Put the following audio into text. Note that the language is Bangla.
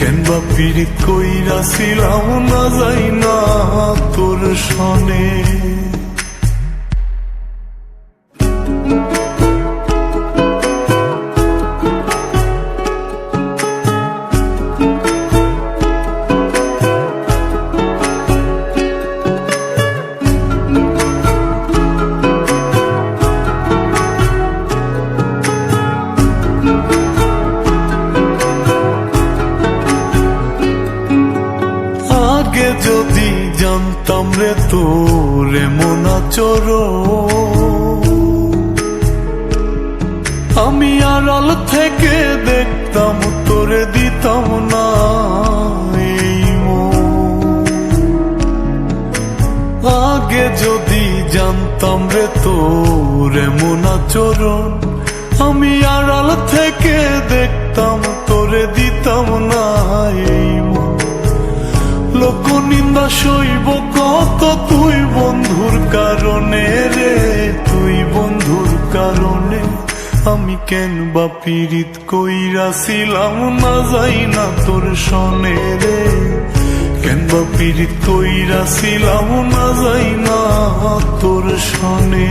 কেন বা পীড়িত কইরা ছিলাম না যাই না তোর সনে। আচরণ আমি আড়াল থেকে দেখতাম তোরে দিতাম না আগে যদি জানতাম রে তোর এমন আচরণ, আমি আড়াল থেকে দেখতাম তোরে দিতাম না মন। লোক নিন্দা সইব কত তুই বন্ধুর আমি কেন বা পীড়িত কইরা ছিলাম? না যাই না তোর সনে রে। কেন বা পীড়িত কইরা ছিলাম? না যাই না তোর সনে